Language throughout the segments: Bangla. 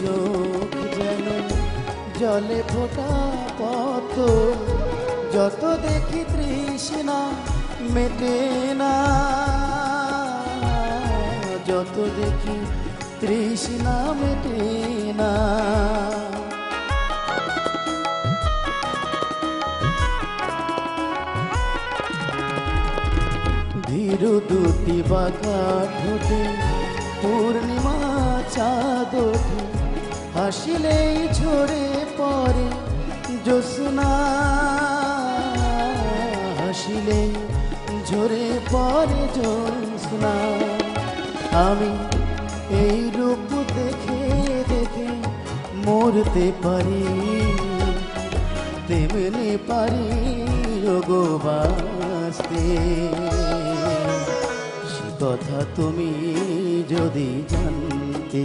চোখ যেন জলে ফোটা পথ। যত দেখি তৃষ্ণা মেটে না, যত দেখি তৃষ্ণা মেটে না। ধীর দুটি বাঁকা ঠোঁটে পূর্ণিমা চাঁদ হাসিলেই ঝরে পড়ে জ্যোৎস্না। হাসিলেই ঝরে পড়ে জ্যোৎস্না। আমি এই রূপ দেখে দেখে মরতে পারি, তেমনি পারি গো বাঁচতে। সে কথা তুমি যদি জানতে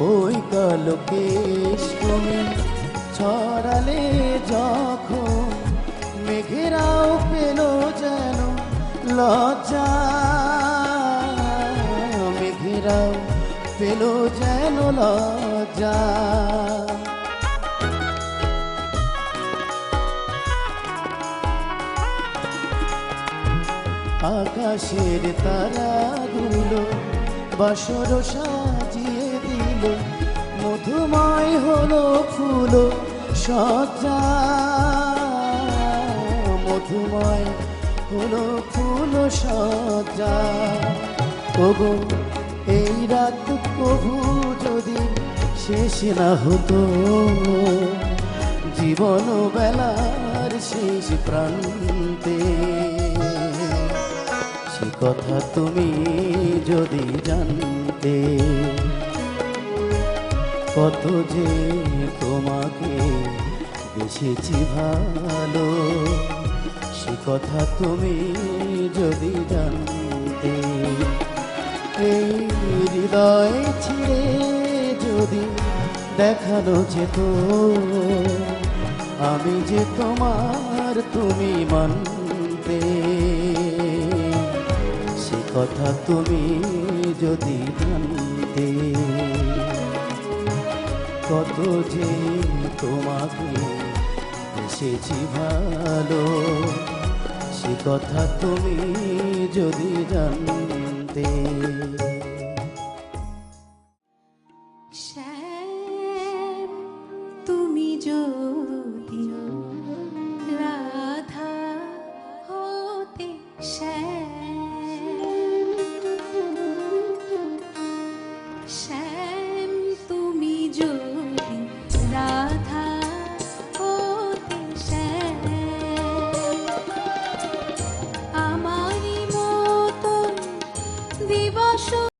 ওই কালো কেশ তুমি ছড়ালে যখন মেঘেরাও পেল যেন লজ্জা, মেঘেরাও পেল যেন লজ্জা। আকাশের তারাগুলো বাসর সাজিয়ে মধুময় হলো ফুল সজ্জা। মধুময় হলো ফুল সজ্জা। ওগো, এই রাত কভু যদি শেষ না হতো, জীবন বেলার শেষ প্রান্তে সে কথা তুমি যদি জানতে কত যে তোমাকে বেসেছি ভালো, সে কথা তুমি যদি জানতে, এই হৃদয় ছিঁড়ে যদি দেখানো যেত আমি যে তোমার তুমি মানতে, সে কথা তুমি যদি জানতে কত যে তোমাকে এসেছি ভালো। সে কথা তুমি যদি জানতে। তুমি রাধা